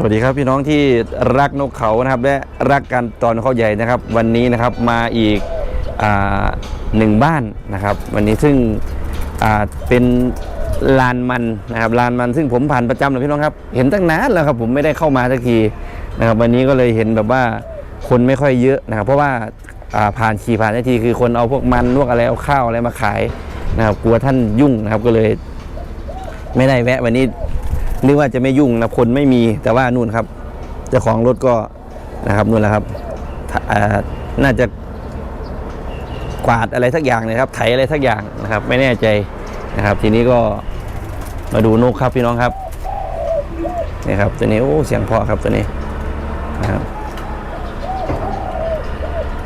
สวัสดีครับพี่น้องที่รักนกเขานะครับและรักการตอนเขาใหญ่นะครับ วันนี้นะครับมาอีกอหนึ่งบ้านนะครับ วันนี้ซึ่งเป็นลานมันนะครับลานมันซึ่งผมผ่านประจำเลยพี่น้องครับ เห็นตั้งนานแล้วครับผมไม่ได้เข้ามาสักทีนะครับ วันนี้ก็เลยเห็นแบบว่าคนไม่ค่อยเยอะนะครับ เพราะว่าาผ่านขี่ผ่านนาทีคือคนเอาพวกมันพวกอะไรเอาข้าวอะไรมาขายนะครับ กลัวท่านยุ่งนะครับก็เลย ไม่ได้แวะวันนี้ นึกว่าจะไม่ยุ่งนะคนไม่มีแต่ว่านู่นครับเจ้าของรถก็นะครับนู่นแหละครับน่าจะกวาดอะไรสักอย่างนะครับ ไถอะไรสักอย่างนะครับ ไม่แน่ใจนะครับ ทีนี้ก็มาดูนกครับพี่น้องครับนี่ครับ ตัวนี้โอ้เสียงพราะครับตัวนี้นะครับ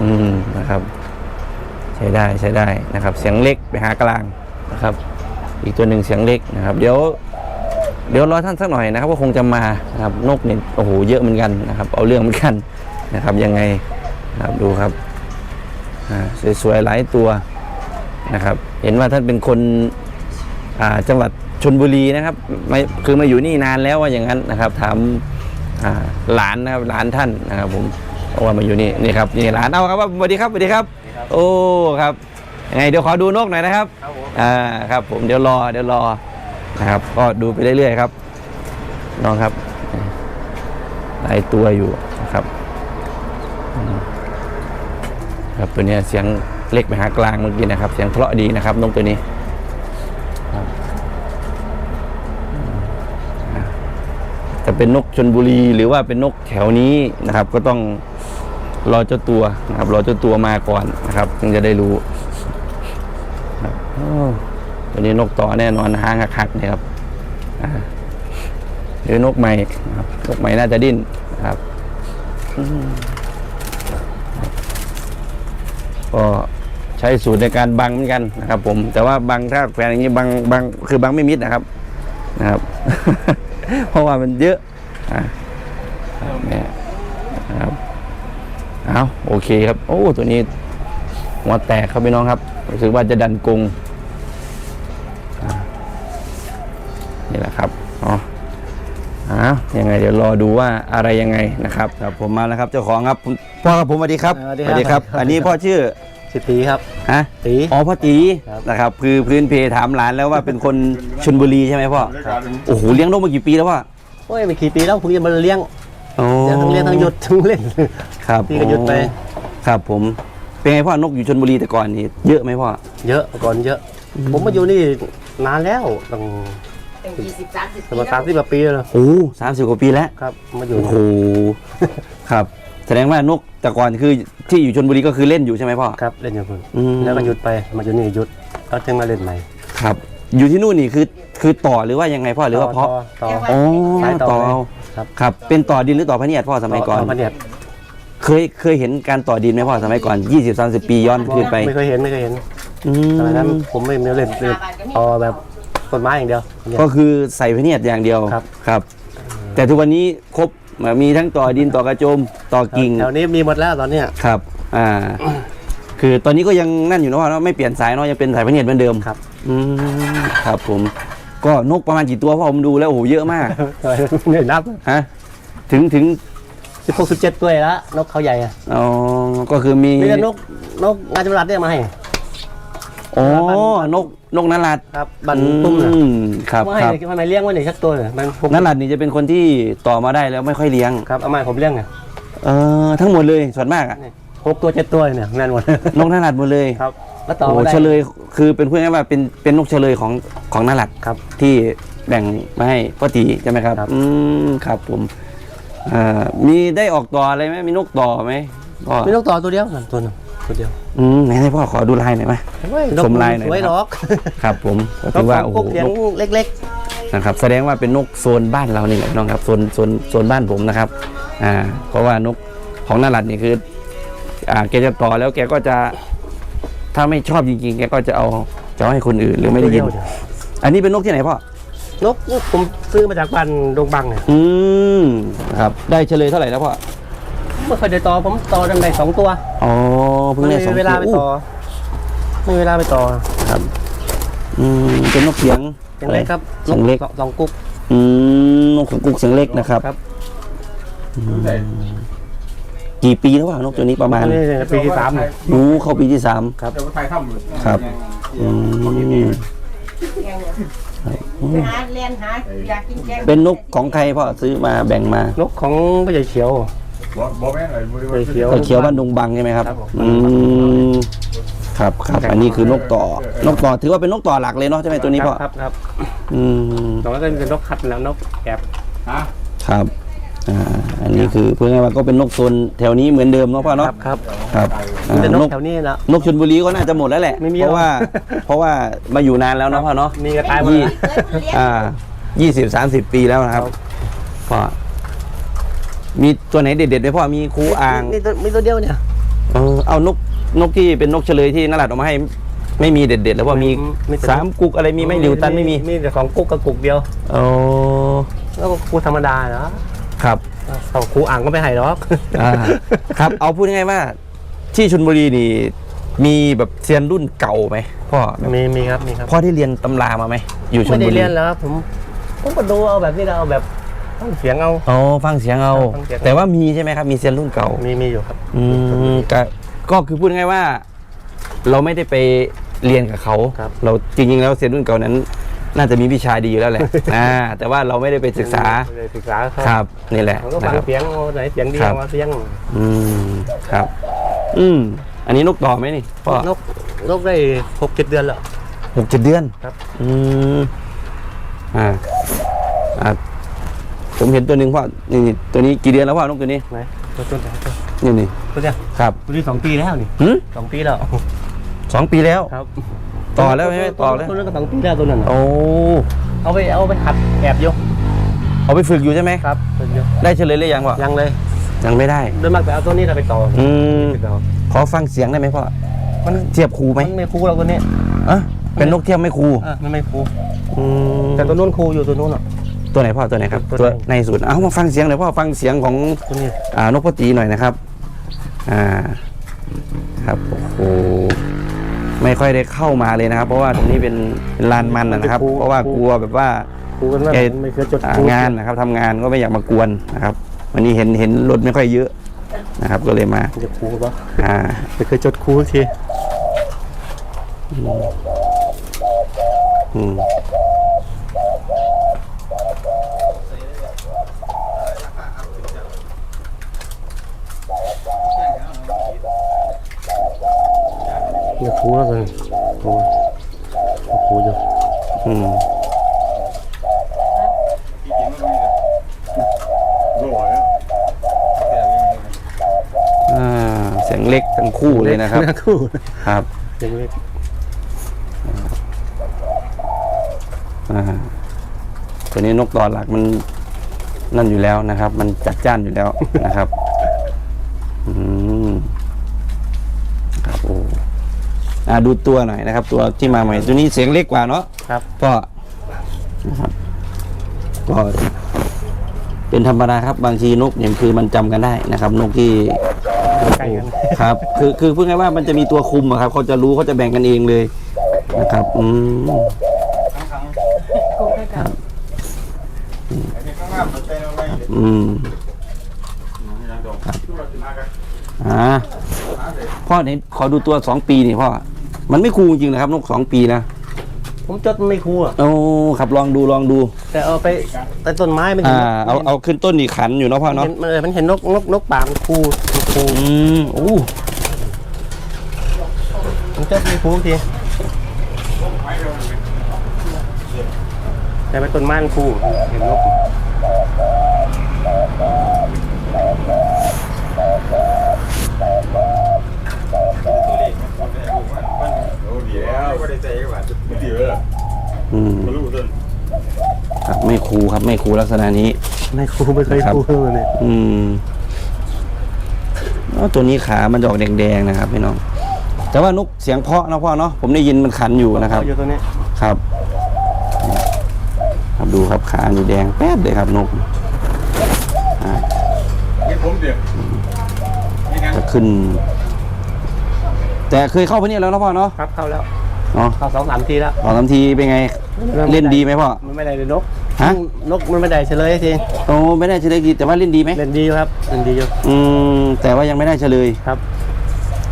อืมนะครับ ใช้ได้ใช้ได้นะครับ เสียงเล็กไปหากลางนะครับ อีกตัวหนึ่งเสียงเล็กนะครับ เดี๋ยว เดี๋ยวรอท่านสักหน่อยนะครับว่าคงจะมานะครับนกเนี่ยโอ้โหเยอะเหมือนกันนะครับ เอาเรื่องเหมือนกันนะครับยังไงนะครับดูครับอ่าสวยๆหลายตัวนะครับ เห็นว่าท่านเป็นคนอ่าจังหวัดชนบุรีนะครับไม่คือมาอยู่นี่นานแล้วว่าอย่างนั้นนะครับ ถามอ่าหลานนะครับหลานท่านนะครับผมเอาว่ามาอยู่นี่นี่ครับนี่หลานเอาครับว่าสวัสดีครับสวัสดีครับ โอ้ครับยังไงเดี๋ยวขอดูนกหน่อยนะครับอ่าครับผมเดี๋ยวรอเดี๋ยวรอ นะครับ ก็ดูไปเรื่อยๆครับน้องครับหลายตัวอยู่นะครับครับตัวนี้เสียงเล็กไปหากลางเมื่อกี้นะครับ เสียงเพราะดีนะครับนกตัวนี้ครับอืมอ่าจะเป็นนกชนบุรีหรือว่าเป็นนกแถวนี้นะครับ ก็ต้องรอเจ้าตัวนะครับรอเจ้าตัวมาก่อนนะครับถึงจะได้รู้โอ้ ตัวนี้นกต่อแน่นอนหางหักๆนี่ยครับหรือนกใหม่นะครับนกใหม่น่าจะดิ้นครับก็ใช้สูตรในการบังเหมือนกันนะครับ ผม แต่ว่าบังถ้าแขวนอย่างนี้บังบังคือบังไม่มิดนะครับนะครับ เพราะว่ามันเยอะอะครับเนี่ยนะครับเอาโอเคครับ โอ้ตัวนี้หัวแตกครับพี่น้องครับรู้สึกว่าจะดันกรง แหละครับอ๋ออ้าวยังไงเดี๋ยวรอดูว่าอะไรยังไงนะครับ ครับผมมาแล้วครับเจ้าของครับผมพ่อครับผมสวัสดีครับสวัสดีครับ อันนี้พ่อชื่อสิตีครับ ฮะตี อ๋อพ่อตีครับนะครับคือพื้นเพถามหลานแล้วว่าเป็นคนชลบุรีใช่ไหมพ่อโอ้โหเลี้ยงนกมากี่ปีแล้วพ่อโอ้ยไม่กี่ปีแล้วผมจะมาเลี้ยงอ๋อเลี้ยงทั้งเลี้ยงทั้งหยุดทั้งเล่น ครับพี่ก็หยุดไปอ๋อครับผมเป็นไงพ่อนกอยู่ชลบุรีแต่ก่อนนี่เยอะไหมพ่อเยอะก่อนเยอะ ผมมาอยู่นี่นานแล้วตั้ง เป็นยี่สิบสามสิบประมาณสามสิบกว่าปีแล้วนะโอ้สามสิบกว่าปีแล้ว ครับมาอยู่โอ้โห ครับ แสดงว่านกแต่ก่อนคือที่อยู่ชนบุรีก็คือเล่นอยู่ใช่ไหมพ่อ ครับเล่นอย่างคนอืม แล้วก็หยุดไปมาอยู่นี่หยุดก็จึงมาเล่นใหม่ครับ อยู่ที่นู่นนี่คือคือต่อหรือว่ายังไงพ่อหรือว่าเพาะ ต่ออ๋อสายต่ต่ออเอาครับ ครับ เป็นต่อดินหรือต่อพะเนียดพ่อสมัยก่อน ต่มาเนี่ยเคยเคยเห็นการต่อดินไหมพ่อสมัยก่อน 20 30 ปีย้อนคืนไปไม่เคยเห็นไม่เคยเห็นอืสมัยนั้นมผมไม่ไม่เล่นเล่นต่อแบบ ต้นไม้อย่างเดียวเนี่ยก็คือใส่พะเนียดอย่างเดียวครับ ครับ แต่ทุกวันนี้ครบมีทั้งต่อดินต่อกระโจมต่อกิ่งแถวนี้มีหมดแล้วตอนเนี้ยครับ อ่า คือตอนนี้ก็ยังนั่นอยู่นะว่าไม่เปลี่ยนสายเนาะยังเป็นสายพะเนียดเหมือนเดิมครับ อืมครับผม ก็นกประมาณกี่ตัวพ่อผมดูแล้วโอ้โหเยอะมากเหนื่อยนับฮะถึงถึงสิบหกสิบเจ็ดตัวแล้วนกเขาใหญ่อะอ๋อก็คือมีมีแต่นกนกงานจำรัดเนี่ยมาให้ อ๋อ นกนกนรัดครับบันตุ้มเนี่ยอืมครับไม่ให้ครับทำไมเลี้ยงไว้หนึ่งสักตัวเนี่ยมันผมนรัดนี่จะเป็นคนที่ต่อมาได้แล้วไม่ค่อยเลี้ยงครับเอามาให้ผมเลี้ยงไงเออทั้งหมดเลยส่วนมากอะหกตัวเจ็ดตัวเนี่ยแน่นหมดนกนรัดหมดเลยครับแล้วต่อโอ้มาได้เฉลยคือเป็นพูดง่ายๆว่าเป็นเป็นนกเฉลยของของนรัดครับ ที่แบ่งมาให้พ่อตีใช่ไหมครับครับอืมครับผมอ่ามีได้ออกต่ออะไรไหมมีนกต่อไหมพ่อมีนกต่อตัวเดียวนั่นตัวหนึง ตัวเดียวอืมไหนให้พ่อขอดูลายหน่อยไหมเฮ้ยชมลายหน่อยสวยนะครับหรอกครับผมก็นถืกอว่าขโอ้องโหกุ๊กเสียงนกเล็กนะครับ แสดงว่าเป็นนกโซนบ้านเรานี่แหละน้องครับโซนโซนโซนบ้านผมนะครับ อ่า เพราะว่านกของนารัดนี่คือ อ่าแกจะต่อแล้วแกก็จะ ถ้าไม่ชอบจริงๆแกก็จะเอาจะเอาให้คนอื่นหรือๆไม่ได้ยินตัวเวอันนี้เป็นนกที่ไหนพ่อนกผมซื้อมาจากบ้านดงบังเนี่ยอืมครับ ได้เฉลยเท่าไหร่แล้วพ่อ ไม่เคยได้ต่อผมต่อดังใดสองตัวอ๋อเพิ่งไม่ได้สองมีเวลาไปตัวต่อไม่มีเวลาไปต่อครับ อืมเป็นนกเสียงอย่างเล็กครับเสียงเล็กสองสองกุ๊กอืมนกของกุกเสียงเล็กนะครับ ครับกี่ปีแล้วว่านกตัวนี้ประมาณนี่ปีที่สามเนี่ย รู้เข้าปีที่สามครับเดี๋ยวไปทำอยู่ครับ อืมหาเรียนหาอยากกินแกงเป็นนกของใครพ่อซื้อมาแบ่งมา นกของพระใหญ่เขียว บอกบอกแม่หน่อยบริวารเขียว ตะเขียวบ้านดงบังใช่ไหมครับครับผม อืมครับครับอันนี้คือนกต่อนกต่อถือว่าเป็นนกต่อหลักเลยเนาะใช่ไหมตัวนี้พ่อครับครับอืมนกก็เป็นนกคัดแล้วนกแอบฮะครับอ่าอันนี้คือเพื่อไงว่าก็เป็นนกโซนแถวนี้เหมือนเดิมเนาะพ่อคเนาะรับครับครับอ่าเป็นนนกกแถวนี้นะนกชนบุรีก็น่าจะหมดแล้วแหละไม่มีเพราะหรอกว่าเพราะว่ามาอยู่นานแล้วเนาะพ่อเนาะ มีกระต่ายหมดยี่เลยอ่ายี่สิบสามสิบปีแล้วนะครับพ่อ มีตัวไหนเด็ดๆไหมพ่อมีคูอ่างมีตัวมีตัวเดียวเนี่ยเออเอานกนกที่เป็นนกเฉลยที่นรัดออกมาให้ ไม่มีเด็ดๆแล้วว่ามีมีแต่ สามกุกอะไรมีไหม่หลิวตันไม่มีมีแต่ของกุ๊กกับกุ๊กเดียว โอ้แล้วก็กุ๊กธรรมดาเนาะครับเขาครูอ่างก็ไม่ให้หรอก อ่าครับเอาพูดง่ายๆว่า ที่ชนบุรีนี่ มีแบบเซียนรุ่นเก่าไหมพ่อแบบมีมีครับมีครับ พ่อได้เรียนตำรามาไหมอยู่ชไม่นได้บุรีเรียนแล้วครับผมผมก็ดูเอาแบบนี้เราเอาแบบ ต้องเสียงเอา อ๋อฟังเสียงเอา ฟังเสียงแต่ว่ามีใช่ไหมครับ มีเซียนรุ่นเก่า มีมีอยู่ครับอืมก็ก็คือพูดง่ายๆว่า เราไม่ได้ไปเรียนกับเขา ครับ เราจริงๆแล้วเซียนรุ่นเก่านั้น น่าจะมีวิชาดีอยู่แล้วแหละ อ่า แต่ว่าเราไม่ได้ไปศึกษา ไม่ได้ศึกษาครับ นี่แหละเขาก็นะฟังครับ เสียงเอาไหนเสียงดีครับ เอามาเสียงอืม ครับ อืม อันนี้นกต่อไหมนี่พ่อนกนกได้หกเจ็ดเดือนแล้ว หกเจ็ดเดือนครับ อืม อ่า อ่า ผมเห็นตัวหนึ่งพ่อนี่นี่ตัวนี้กี่เดือนแล้วพ่อนกตัวนี้ไหนตัวตัวไหนตัวนี่นี่ตัวเนี้ยครับตัวนี้สองปีแล้วนี่หืมสองปีแล้วสองปีแล้ว ครับต่อแล้วใช่ไหมต่อแล้วตัวนั้นก็สองปีแล้วตัวนั้นน่ะโอ้เอาไปเอาไปหัดแอบอยู่เอาไปฝึกอยู่ใช่ไหมครับฝึกอยู่ได้เฉลยหรือยังพ่อยังเลย ยังไม่ได้โดยมากแต่เอาตัวนี้เราไปต่ออืมขอฟังเสียงได้ไหมพ่อมันเทียบครูไหมมันไม่คูเราตัวนี้อะเป็นนกเทียบไม่ครูอะมันไม่คูอืมแต่ตัวนู้นคูอยู่ตัวนู้นอะ ตัวไหนพ่อตัวไหนครับตัวตัวในในสุดเอามาฟังเสียงหน่อยพ่อฟังเสียงของตัวนี้อ่านกพตีหน่อยนะครับ อ่า ครับโอ้โหไม่ค่อยได้เข้ามาเลยนะครับ เพราะว่าตรงนี้เป็นเป็นลานมันนะนะครับ เพราะว่ากลัวแบบว่าคูกันว่าเอ่อไม่เคยจดอ่าคูงานนะครับทำงานก็ไม่อยากมากวนนะครับ วันนี้เห็นเห็นรถไม่ค่อยเยอะนะครับ ก็เลยมาจะคูปะอ่าไม่เคยจดคูสักทีอืม คูแล้วกันคูคูอยู่อืมโหลแล้วอ่าเสียงเล็กทั้งคู่เลยนะครับคู่ครับเสียงเล็กอ่าตัวนี้นกตอหลักมันนั่นอยู่แล้วนะครับ มันจัดจ้านอยู่แล้วนะครับ อืมครับโอ้ อ่าดูตัวหน่อยนะครับ ตัวที่มาใหม่ตัวนี้เสียงเล็กกว่าเนาะครับ ก็นะครับก็เป็นธรรมดาครับบางทีนกเนี่ยคือมันจำกันได้นะครับ นกที่ใกล้กันครับ คือคือพูดง่ายๆว่ามันจะมีตัวคุมอะครับเขาจะรู้เขาจะแบ่งกันเองเลยนะครับอืมไอ้นี่ข้างล่างมันเป็นอะไรอืมอ่าพ่อเนี่ยขอดูตัวสองปีนี่พ่อ มันไม่คูลจริงๆนะครับนกสองปีนะผมจดไม่คูอะโอ้ครับลองดูลองดู แต่เอาไปแต่ต้นไม้มันอ่าเอาเอาขึ้นต้นนี่ขันอยู่เนาะพ่อมันเนาะเห็นมันเออมันเห็นนกนกนกป่ามันคูมันคูอืมโอ้ผมจดไม่คูสักทีแต่ไปต้นไม้มันคูเห็นนก โอ้เดี๋ยวก็ได้ใจกว่าเดี๋ยวละอืมมาลูกต้นครับไม่คูลครับไม่คูลลักษณะนี้ ไม่คูไม่เคยครับคูเลยเนี่ยอืมแล้วตัวนี้ขามันจะออกแดงๆนะครับพี่น้อง แต่ว่านกเสียงเพราะนะพ่อเนาะผมได้ยินมันขันอยู่นะครับเอาอยู่ตัวนี้ครับ ครับดูครับขานี่แดงแป๊ดเลยครับนกอ่านี่ผมเดี๋ยวนี่ไงจะขึ้น แต่เคยเข้าไปนี่แล้วนะพ่อเนาะครับเข้าแล้ว เนาะเข้าสองสามทีแล้วสองสามทีเป็นไงเล่นดีไหมพ่อมันไม่ได้เลยนกฮะนกมันไม่ได้เฉลยทีโอ้ไม่ได้เฉลยดีแต่ว่าเล่นดีไหมเล่นดีอยู่ครับเล่นดีอยู่อืมแต่ว่ายังไม่ได้เฉลยครับ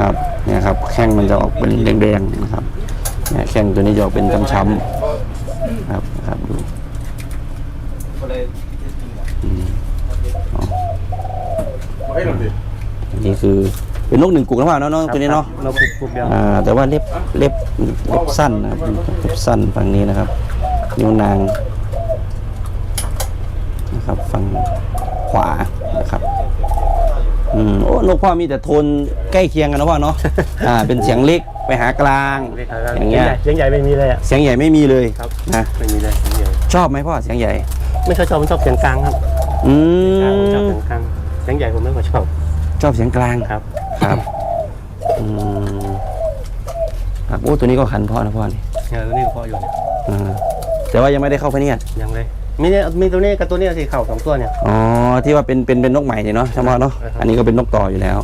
ครับเนี่ยครับแข้งมันจะออกเป็นแดงๆนะครับเนี่ยแข้งตัวนี้จะออกเป็นช้ำๆครับครับดูอืมอ๋อให้เราดิอันนี่คือ เป็นนกหนึ่งกุกนะพ่อเนาะน้องตัวนี้เนาะเราปลูกปลูกเดียวอ่าแต่ว่าเล็บเล็บเล็บสั้นนะครับเล็บสั้นฝั่งนี้นะครับนิ้วนางนะครับฝั่งขวานะครับอืมโอ้นกพ่อมีแต่โทนใกล้เคียงกันนะพ่อเนาะอ่าเป็นเสียงเล็กไปหากลางเล็กครับอย่างเงี้ยเสียงใหญ่ไม่มีเลยอะเสียงใหญ่ไม่มีเลยครับนะไม่มีเลยเสียงใหญ่ชอบไหมพ่อเสียงใหญ่ ไม่ค่อยชอบผมชอบเสียงกลางครับอืผมชอบมเสียงกลางเสียงใหญ่ผมไม่ค่อยชอบชอบเสียงกลางครับ ครับอืมครับโอ้ตัวนี้ก็ขันพ่อนะพ่อนี่เออตัวนี้ก็พออยู่เนี่ยอ่าแต่ว่ายังไม่ได้เข้าพเนียดยังเลยมีเนี่ยมีตัวนี้กับตัวนี้ที่เข่าสองตัวเนี่ยอ๋อที่ว่าเป็นเป็นเป็นนกใหม่เนี่ยเนาะใช่ไหมเนาะครับอันนี้ก็เป็นนกต่ออยู่แล้ว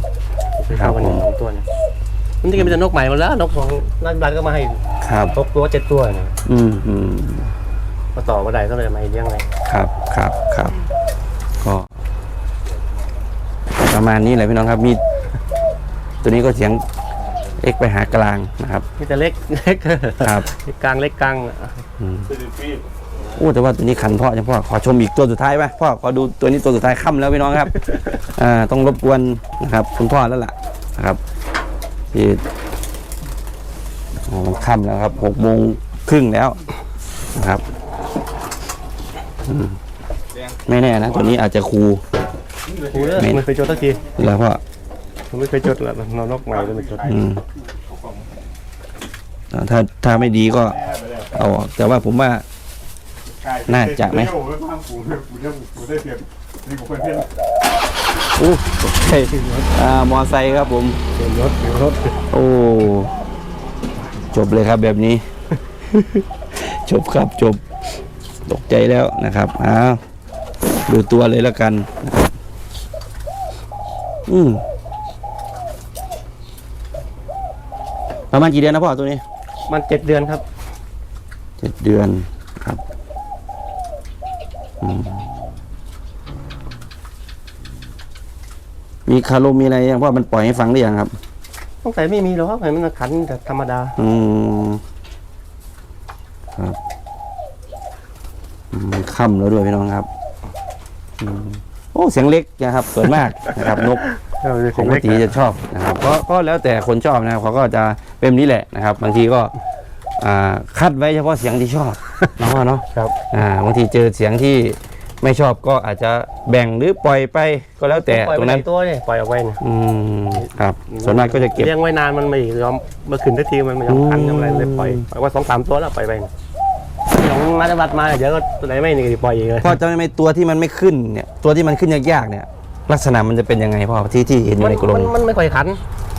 ที่เข่ากันเนี่ยสองตัวเนี่ยมันที่เป็นแต่นกใหม่หมดแล้วนกของรัฐบาลก็มาให้ครับหกตัวเจ็ดตัวเนี่ยอืมอืมมาต่อมาได้ก็เลยมาให้เลี้ยงไงครับครับครับก็ประมาณนี้แหละพี่น้องครับมี ตัวนี้ก็เสียงเอ็กไปหากลางนะครับ มีแต่เล็กเล็กครับ กลางเล็กกลางอืมโอ้แต่ว่าตัวนี้ขันพ่อจังพ่อขอชมอีกตัวสุดท้ายไหมพ่อขอดูตัวนี้ตัวสุดท้ายค่ำแล้วพี่น้องครับ อ่าต้องรบกวนนะครับ คุณพ่อแล้วล่ะนะครับที่อ๋อมันค่ำแล้วครับหกโมงครึ่งแล้วนะครับอืมไม่แน่นะตัวนี้อาจจะคูกูเลยไม่เคยจดสักที แล้วพ่อ ผมไม่เคยจดแล้วนอนนกใหม่เลยไม่จดอืมอ่าถ้าถ้าไม่ดีก็เอาออกแต่ว่าผมว่า น่าจะไหมกูได้กูได้กูได้เปรียบนี่กูเป็นเพื่อนอู้ใช่อ่ามอไซค์ครับผม เปลี่ยนรถเปลี่ยนรถโอ้ จบเลยครับแบบนี้ จบครับจบ ตกใจแล้วนะครับอ้าวดูตัวเลยแล้วกันนะครับอืม ประมาณกี่เดือนนะพ่อตัวนี้มันเจ็ดเดือนครับ เจ็ดเดือนครับอืมมีคารมมีอะไรยังพ่อมันปล่อยให้ฟังหรือยังครับ ต้องใส่ไม่มีหรอกครับเห็นมันขันแต่ธรรมดา อืมครับอืมมันค่ำแล้วด้วยพี่น้องครับอืมโอ้เสียงเล็กนะครับส่วนมากนะครับนก ปกติจะชอบนะครับก็ก็แล้วแต่คนชอบนะครับเขาก็จะเป็นแบบนี้แหละนะครับ บางทีก็อ่าคัดไว้เฉพาะเสียงที่ชอบเนาะเนาะครับอ่าบางทีเจอเสียงที่ไม่ชอบก็อาจจะแบ่งหรือปล่อยไปก็แล้วแต่ปล่อยตรไปงไหนนั้น ตัวเนี่ยปล่อยเอาไว้เนี่ยอืมครับ ส่วนมากก็จะเก็บ เลี้ยงไว้นานมันไม่ยอมเมื่อคืนทันทีมันไม่ยอมขันอืมยอมอะไรเลยปล่อยปล่อยไว่าสองสามตัวแล้วปล่อยไปเนี่ยของมาตบัดมาเดี๋ยวก็ตัวไหนไม่นี่ก็ปล่อยอีกเลยพ่อจำได้ไหมตัวที่มันไม่ขึ้นเนี่ยตัวที่มันขึ้นยากๆเนี่ย ลักษณะมันจะเป็นยังไงพ่อที่ที่เห็นอยู่ในกรงมันมันไม่ค่อยขัน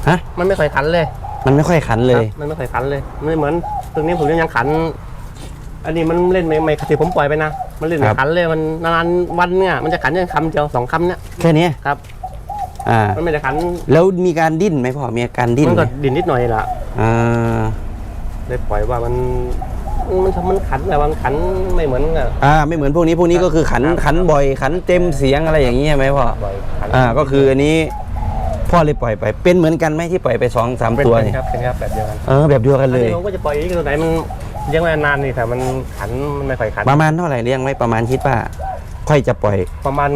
ฮะ มันไม่ค่อยขันเลย มันไม่ค่อยขันเลยครับมันไม่ค่อยขันเลยไม่เหมือนตรงนี้ผมยังขัน อันนี้มันเล่นไม่ไม่ที่ผมปล่อยไปนะ มันเล่นไม่ครับขันเลยมันนานๆวันเนี่ยมันจะขันแค่คำเดียวสองคำเนี่ยแค่นี้ครับอ่ามันไม่ได้ขัน แล้วมีการดิ้นไหมพ่อมีอาการดิ้นมันไหมก็ดินนิดหน่อยละอ่าเลยปล่อยว่ามัน มันทำมันขันแต่ว่ามันขันไม่เหมือนกับอ่าไม่เหมือนพวกนี้พวกนี้ก็คือขันขันบ่อย ขันเต็มเสียงอะไรอย่างนี้ใช่ไหมพ่อปล่อยขันอ่าก็คืออันนี้พ่อเลยปล่อยไป เป็นเหมือนกันไหมที่ปล่อยไปสองสามเป็นตัวเป็นนี่ครับเป็นครับแบบเดียวกันเออแบบเดียวกันเลย อันนี้ผมก็จะปล่อยอีกตัวไหนมันเลี้ยงไว้นานนี่แต่มันขันมันไม่ค่อยขันประมาณเท่าไหร่เลี้ยงไว้ประมาณคิดว่า ค่อยจะปล่อยประมาณ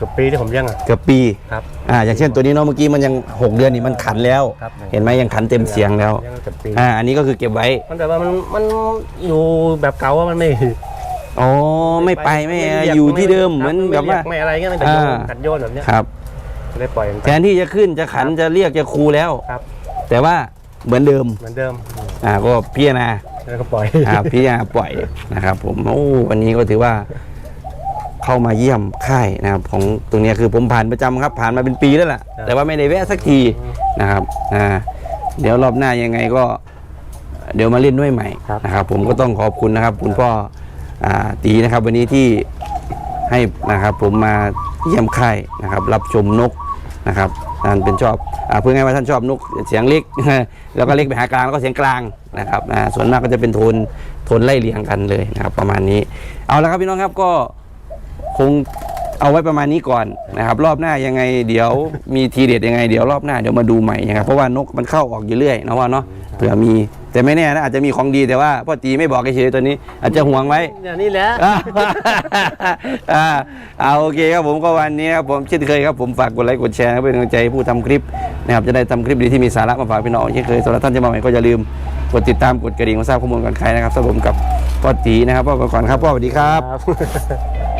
เกือบปีที่ผมเลี้ยงอะ เกือบปีครับ อ่าอย่างเช่นตัวนี้เนาะเมื่อกี้มันยังหกเดือนนี่มันขันแล้ว ครับ เห็นไหมยังขันเต็มเสียงแล้ว เลี้ยงเกือบปี อ่าอันนี้ก็คือเก็บไว้ มันแต่ว่ามันมันอยู่แบบเก่าว่ามันไม่อ๋อไม่ไปไม่เรีกอยู่ที่เดิมเหคมืรัอนไกับว่า ไม่อะไรเงี้ยมันจะโยนอ่า กัดโยนแบบเนี้ยครับเลยปล่อยมันแทไปนที่จะขึ้นจะขันจะเรียกจะคูแล้ว ครับ แต่ว่าเหมือนเดิม เหมือนเดิมอ่าก็พิจารณาแล้วก็ปล่อย อ่าพี่ยาปล่อยนะครับ ผมโอ้วันนี้ก็ถือว่า เข้ามาเยี่ยมค่ายนะครับของตรงเนี้ยคือผมผ่านประจำครับ ผ่านมาเป็นปีแล้วแหละแต่ว่าไม่ได้แวะสักทีนะครับอ่าเดี๋ยวรอบหน้ายังไงก็ เดี๋ยวมาเล่นด้วยใหม่นะครับ ผมก็ต้องขอบคุณนะครับ คุณพ่ออ่าตีนะครับ วันนี้ที่ให้นะครับผมมาเยี่ยมค่ายนะครับ รับชมนกนะครับท่านเป็นชอบอ่าพูดง่ายๆว่าท่านชอบนกเสียงเล็ก แล้วก็เล็กไปหากลางแล้วก็เสียงกลางนะครับอ่าส่วนมากก็จะเป็นโทนโทนไล่เรียงกันเลยนะครับ ประมาณนี้ เอาละครับพี่น้องครับก็ คงเอาไว้ประมาณนี้ก่อนนะครับ รอบหน้ายังไงเดี๋ยวมีทีเด็ดยังไงเดี๋ยวรอบหน้าเดี๋ยวมาดูใหม่นะครับเพราะว่านกมันเข้าออกอยู่เรื่อยนะว่าเนาะเผื่อมีแต่ไม่แน่นะอาจจะมีของดีแต่ว่าพ่อตีไม่บอกเฉยๆตัวนี้ อาจจะห่วงไว้เนี่ยนี่แหละอ่าอ่าเอาโอเคครับผมก็วันนี้ครับผมเช่นเคยครับผมฝากกดไลค์กดแชร์นะครับเป็นกำลังใจให้ผู้ทำคลิปนะครับจะได้ทำคลิปดีที่มีสาระมาฝากพี่น้องเช่นเคยสำหรับท่านที่มาใหม่ก็อย่าลืมกดติดตามกดกระดิ่งมาทราบข้อมูลก่อนใครนะครับสำหรับผมกับพ่อตีนะครับพ่อก่อนครับพ่อสวัสดีครับครับ